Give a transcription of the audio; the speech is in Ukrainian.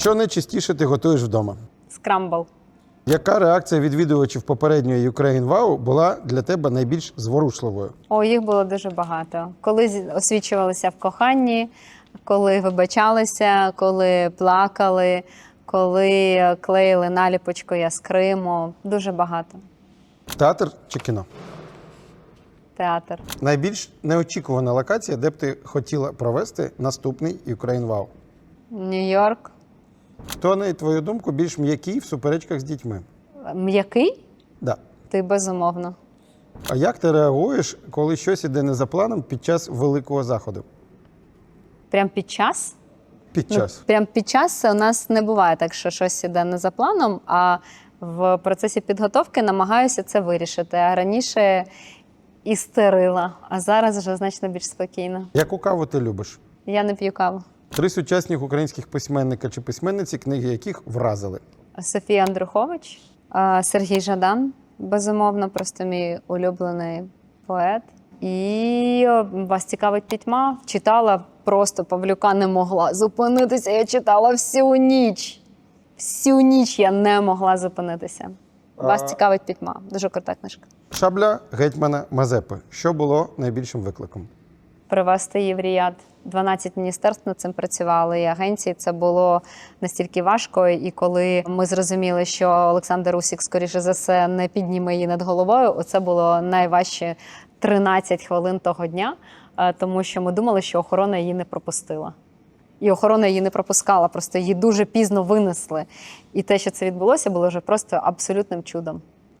Що найчастіше ти готуєш вдома? Скрамбл. Яка реакція відвідувачів попередньої Ukraine Wow була для тебе найбільш зворушливою? О, їх було дуже багато. Коли освічувалися в коханні, коли вибачалися, коли плакали, коли клеїли наліпочку я з Криму. Дуже багато. Театр чи кіно? Театр. Найбільш неочікувана локація, де б ти хотіла провести наступний Ukraine Wow? Нью-Йорк. Хто, на твою думку, більш м'який в суперечках з дітьми? М'який? Да. Ти безумовно. А як ти реагуєш, коли щось іде не за планом під час великого заходу? Прям під час? Під час. Ну, прям під час у нас не буває так, що щось іде не за планом, а в процесі підготовки намагаюся це вирішити. А раніше істерила, а зараз вже значно більш спокійно. Яку каву ти любиш? Я не п'ю каву. Три сучасних українських письменника чи письменниці, книги яких вразили. Софія Андрухович, Сергій Жадан, безумовно, просто мій улюблений поет. І вас цікавить пітьма. Читала просто Павлюка не могла зупинитися. Я читала всю ніч. Всю ніч я не могла зупинитися. Вас А- цікавить пітьма. Дуже крута книжка. Шабля гетьмана Мазепи. Що було найбільшим викликом? Привезти її в Ріяд. 12 міністерств над цим працювали і агенції. Це було настільки важко. І коли ми зрозуміли, що Олександр Усік, скоріше за все, не підніме її над головою, оце було найважче 13 хвилин того дня, е, тому що ми думали, що охорона її не пропустила. І охорона її не пропускала, просто її дуже пізно винесли. І те, що це відбулося, було вже просто абсолютним чудом.